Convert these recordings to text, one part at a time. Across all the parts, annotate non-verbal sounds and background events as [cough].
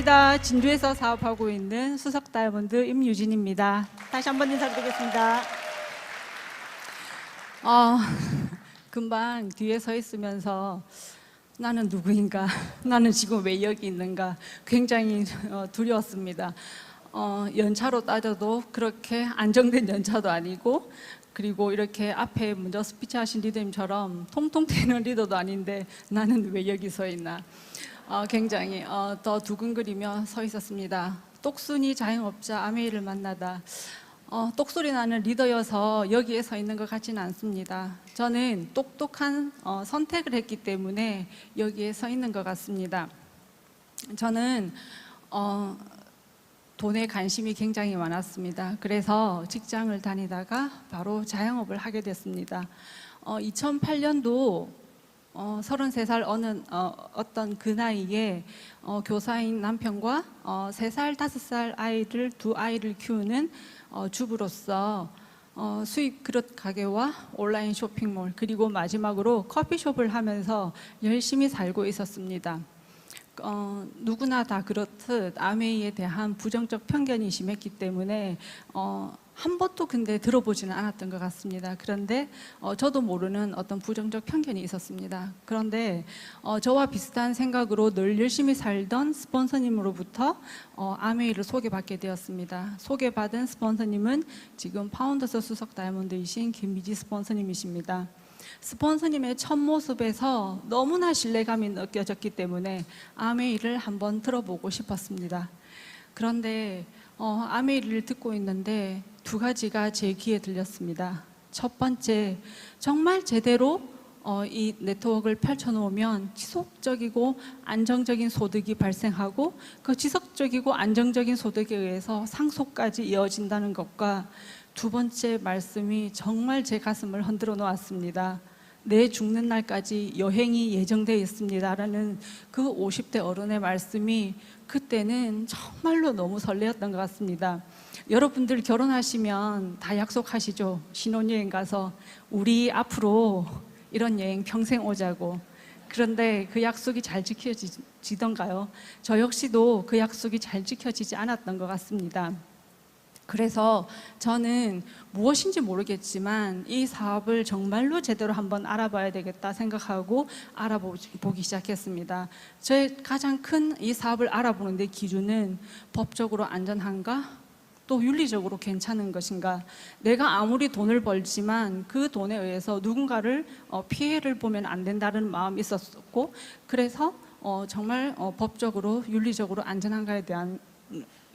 제가 진주에서 사업하고 있는 수석 다이아몬드 임유진입니다. 다시 한 번 인사드리겠습니다. 어, 금방 뒤에 서 있으면서 나는 누구인가? [laughs] 나는 지금 왜 여기 있는가? 굉장히 어, 두려웠습니다. 어, 연차로 따져도 그렇게 안정된 연차도 아니고 그리고 이렇게 앞에 먼저 스피치 하신 리더님처럼 통통 튀는 리더도 아닌데 나는 왜 여기 서 있나? 어, 굉장히 어, 더 두근거리며 서 있었습니다. 똑순이 자영업자 아메이를 만나다 어, 똑소리 나는 리더여서 여기에 서 있는 것 같지는 않습니다. 저는 똑똑한 어, 선택을 했기 때문에 여기에 서 있는 것 같습니다. 저는 어, 돈에 관심이 굉장히 많았습니다. 그래서 직장을 다니다가 바로 자영업을 하게 됐습니다. 어, 2008년도 어, 33살 어느 어, 어떤 그 나이에 어, 교사인 남편과 어, 3살, 5살 아이를 두 아이를 키우는 어, 주부로서 어, 수입 그릇 가게와 온라인 쇼핑몰 그리고 마지막으로 커피숍을 하면서 열심히 살고 있었습니다. 어, 누구나 다 그렇듯 아메이에 대한 부정적 편견이 심했기 때문에 어, 한 번도 근데 들어보지는 않았던 것 같습니다. 그런데 어, 저도 모르는 어떤 부정적 편견이 있었습니다. 그런데 어, 저와 비슷한 생각으로 늘 열심히 살던 스폰서님으로부터 어, 아메이를 소개받게 되었습니다. 소개받은 스폰서님은 지금 파운더스 수석 다이아몬드이신 김미지 스폰서님이십니다. 스폰서님의 첫 모습에서 너무나 신뢰감이 느껴졌기 때문에 아메이를 한번 들어보고 싶었습니다. 그런데 어, 아메이를 듣고 있는데 두 가지가 제 귀에 들렸습니다. 첫 번째, 정말 제대로 어, 이 네트워크를 펼쳐놓으면 지속적이고 안정적인 소득이 발생하고 그 지속적이고 안정적인 소득에 의해서 상속까지 이어진다는 것과 두 번째 말씀이 정말 제 가슴을 흔들어 놓았습니다. 내 죽는 날까지 여행이 예정되어 있습니다라는 그 50대 어른의 말씀이 그때는 정말로 너무 설레었던 것 같습니다. 여러분들 결혼하시면 다 약속하시죠. 신혼여행 가서 우리 앞으로 이런 여행 평생 오자고. 그런데 그 약속이 잘 지켜지던가요? 저 역시도 그 약속이 잘 지켜지지 않았던 것 같습니다. 그래서 저는 무엇인지 모르겠지만 이 사업을 정말로 제대로 한번 알아봐야 되겠다 생각하고 알아보기 시작했습니다. 저의 가장 큰 이 사업을 알아보는 데 기준은 법적으로 안전한가? 또 윤리적으로 괜찮은 것인가? 내가 아무리 돈을 벌지만 그 돈에 의해서 누군가를 어, 피해를 보면 안 된다는 마음이 있었고 그래서 어, 정말 어, 법적으로 윤리적으로 안전한가에 대한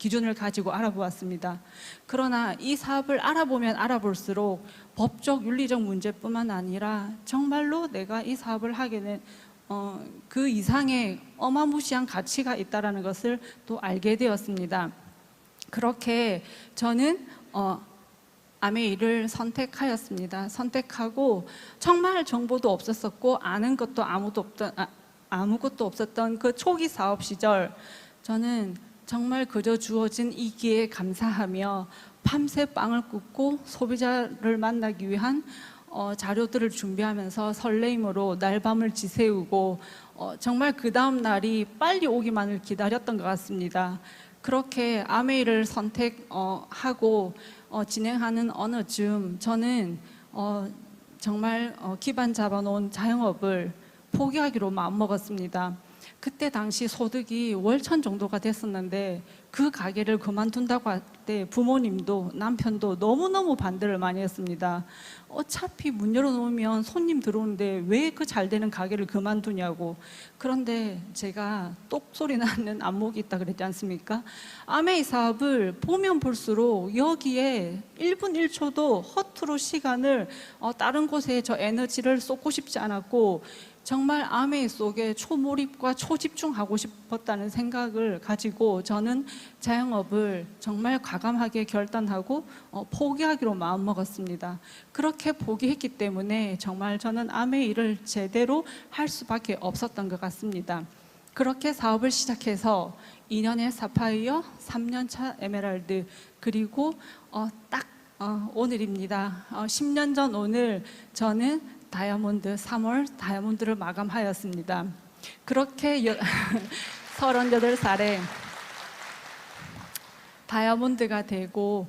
기준을 가지고 알아보았습니다. 그러나 이 사업을 알아보면 알아볼수록 법적 윤리적 문제뿐만 아니라 정말로 내가 이 사업을 하게 된 어, 그 이상의 어마무시한 가치가 있다라는 것을 또 알게 되었습니다. 그렇게 저는 어, 아메이를 선택하였습니다. 선택하고 정말 정보도 없었었고 아는 것도 아무도 없던 아, 아무것도 없었던 그 초기 사업 시절 저는 정말 그저 주어진 이 기회에 감사하며 밤새 빵을 굽고 소비자를 만나기 위한 어, 자료들을 준비하면서 설레임으로 날밤을 지새우고 어, 정말 그 다음 날이 빨리 오기만을 기다렸던 것 같습니다. 그렇게 아메이를 선택하고 어, 진행하는 어느 쯤 저는 어, 정말 어, 기반 잡아놓은 자영업을 포기하기로 마음먹었습니다. 그때 당시 소득이 월천 정도가 됐었는데 그 가게를 그만둔다고 할 때 부모님도 남편도 너무너무 반대를 많이 했습니다. 어차피 문 열어놓으면 손님 들어오는데 왜 그 잘 되는 가게를 그만두냐고. 그런데 제가 똑소리 나는 [laughs] 안목이 있다 그랬지 않습니까? 아메이 사업을 보면 볼수록 여기에 1분 1초도 허투루 시간을 어, 다른 곳에 저 에너지를 쏟고 싶지 않았고 정말 아메이 속에 초몰입과 초집중하고 싶었다는 생각을 가지고 저는 자영업을 정말 과감하게 결단하고 어, 포기하기로 마음먹었습니다. 그렇게 포기했기 때문에 정말 저는 아메이를 제대로 할 수밖에 없었던 것 같습니다. 그렇게 사업을 시작해서 2년의 사파이어, 3년차 에메랄드 그리고 어, 딱 어, 오늘입니다. 어, 10년 전 오늘 저는 다이아몬드 3월 다이아몬드를 마감하였습니다. 그렇게 여, [laughs] 38살에 다이아몬드가 되고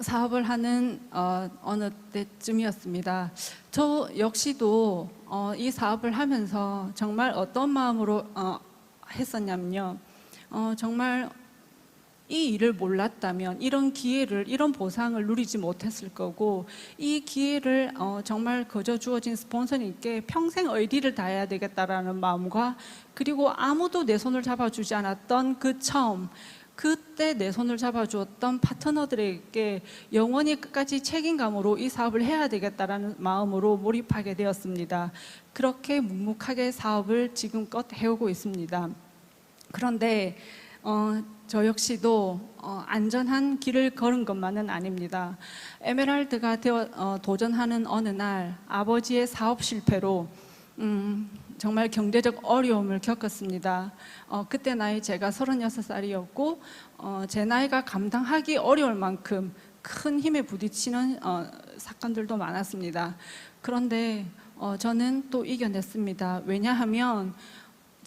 사업을 하는 어, 어느 때쯤이었습니다. 저 역시도 어, 이 사업을 하면서 정말 어떤 마음으로 어, 했었냐면요. 어, 정말 이 일을 몰랐다면 이런 기회를 이런 보상을 누리지 못했을 거고 이 기회를 어, 정말 거저 주어진 스폰서님께 평생 의리를 다해야 되겠다라는 마음과 그리고 아무도 내 손을 잡아주지 않았던 그 처음 그때 내 손을 잡아주었던 파트너들에게 영원히 끝까지 책임감으로 이 사업을 해야 되겠다라는 마음으로 몰입하게 되었습니다. 그렇게 묵묵하게 사업을 지금껏 해오고 있습니다. 그런데 어, 저 역시도 어, 안전한 길을 걸은 것만은 아닙니다. 에메랄드가 되어 어, 도전하는 어느 날 아버지의 사업 실패로 음, 정말 경제적 어려움을 겪었습니다. 어, 그때 나이 제가 36살이었고 어, 제 나이가 감당하기 어려울 만큼 큰 힘에 부딪히는 어, 사건들도 많았습니다. 그런데 어, 저는 또 이겨냈습니다. 왜냐하면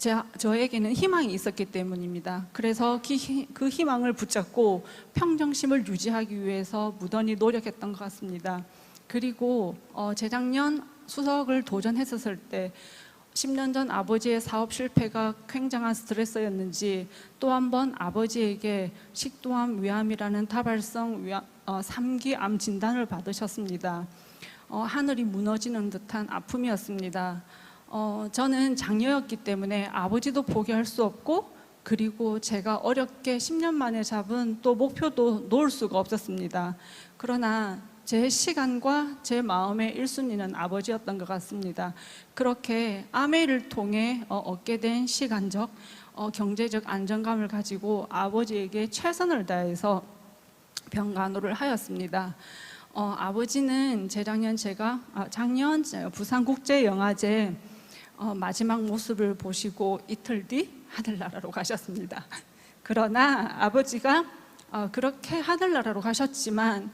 제, 저에게는 희망이 있었기 때문입니다. 그래서 기- 그 희망을 붙잡고 평정심을 유지하기 위해서 무던히 노력했던 것 같습니다. 그리고 어, 재작년 수석을 도전했었을 때 10년 전 아버지의 사업 실패가 굉장한 스트레스였는지 또 한 번 아버지에게 식도암 위암이라는 다발성 위암, 어, 3기 암 진단을 받으셨습니다. 어, 하늘이 무너지는 듯한 아픔이었습니다. 어, 저는 장녀였기 때문에 아버지도 포기할 수 없고 그리고 제가 어렵게 10년 만에 잡은 또 목표도 놓을 수가 없었습니다. 그러나 제 시간과 제 마음의 1순위는 아버지였던 것 같습니다. 그렇게 아메이를 통해 어, 얻게 된 시간적, 어, 경제적 안정감을 가지고 아버지에게 최선을 다해서 병간호를 하였습니다. 어, 아버지는 재작년 제가 아, 작년 부산국제영화제 어, 마지막 모습을 보시고 이틀 뒤 하늘나라로 가셨습니다. 그러나 아버지가 어, 그렇게 하늘나라로 가셨지만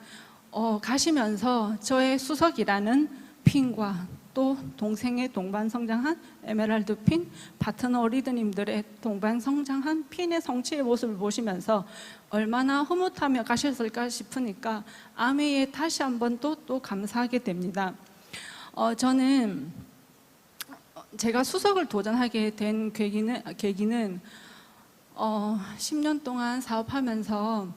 어, 가시면서 저의 수석이라는 핀과 또 동생의 동반 성장한 에메랄드 핀 파트너 리드님들의 동반 성장한 핀의 성취의 모습을 보시면서 얼마나 흐뭇하며 가셨을까 싶으니까 아메이에 다시 한번 또 또 감사하게 됩니다. 어, 저는 제가 수석을 도전하게 된 계기는, 계기는 어, 10년 동안 사업하면서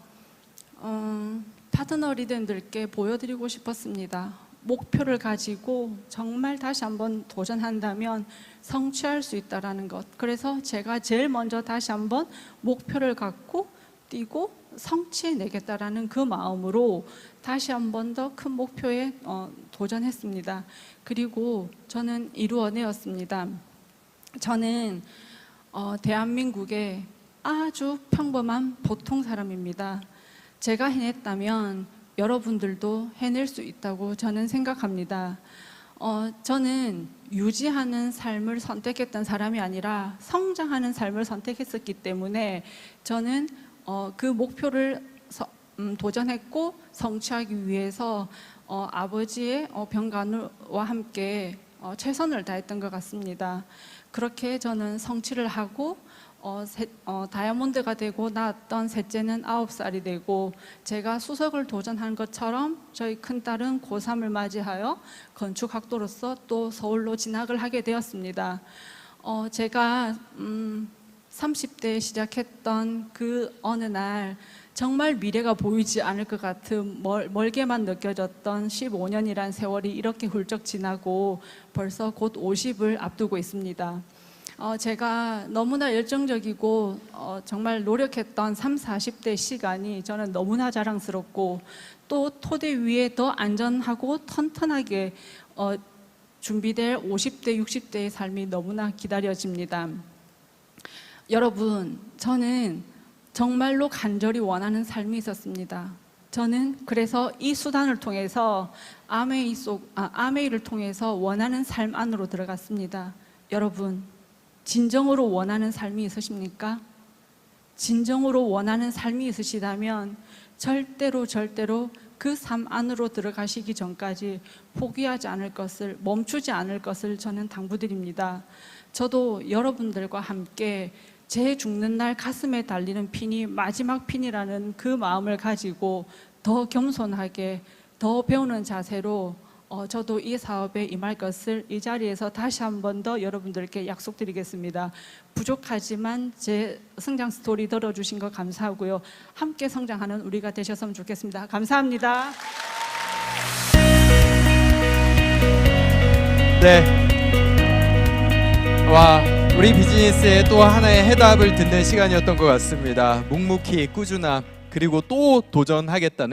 어, 파트너 리더들께 보여드리고 싶었습니다. 목표를 가지고 정말 다시 한번 도전한다면 성취할 수 있다라는 것. 그래서 제가 제일 먼저 다시 한번 목표를 갖고 뛰고 성취해 내겠다라는 그 마음으로 다시 한 번 더 큰 목표에 어, 도전했습니다. 그리고 저는 이루어내었습니다. 저는 어, 대한민국의 아주 평범한 보통 사람입니다. 제가 해냈다면 여러분들도 해낼 수 있다고 저는 생각합니다. 어, 저는 유지하는 삶을 선택했던 사람이 아니라 성장하는 삶을 선택했었기 때문에 저는 어, 그 목표를 서- 음, 도전했고 성취하기 위해서 어, 아버지의 어, 병간호와 함께 어, 최선을 다했던 것 같습니다. 그렇게 저는 성취를 하고 어, 세- 어, 다이아몬드가 되고 나왔던 셋째는 아홉 살이 되고 제가 수석을 도전한 것처럼 저희 큰 딸은 고3을 맞이하여 건축학도로서 또 서울로 진학을 하게 되었습니다. 어, 제가 음, 30대에 시작했던 그 어느 날 정말 미래가 보이지 않을 것 같은 멀, 멀게만 느껴졌던 15년이란 세월이 이렇게 훌쩍 지나고 벌써 곧 50을 앞두고 있습니다. 어, 제가 너무나 열정적이고 어, 정말 노력했던 3, 40대 시간이 저는 너무나 자랑스럽고 또 토대 위에 더 안전하고 튼튼하게 어, 준비될 50대, 60대의 삶이 너무나 기다려집니다. 여러분, 저는 정말로 간절히 원하는 삶이 있었습니다. 저는 그래서 이 수단을 통해서 아메이 속, 아, 아메이를 통해서 원하는 삶 안으로 들어갔습니다. 여러분, 진정으로 원하는 삶이 있으십니까? 진정으로 원하는 삶이 있으시다면 절대로 절대로 그 삶 안으로 들어가시기 전까지 포기하지 않을 것을 멈추지 않을 것을 저는 당부드립니다. 저도 여러분들과 함께 제 죽는 날 가슴에 달리는 핀이 마지막 핀이라는 그 마음을 가지고 더 겸손하게 더 배우는 자세로 어, 저도 이 사업에 임할 것을 이 자리에서 다시 한 번 더 여러분들께 약속드리겠습니다. 부족하지만 제 성장 스토리 들어주신 거 감사하고요. 함께 성장하는 우리가 되셨으면 좋겠습니다. 감사합니다. 네. 와, 우리 비즈니스의 또 하나의 해답을 듣는 시간이었던 것 같습니다. 묵묵히 꾸준함 그리고 또 도전하겠다는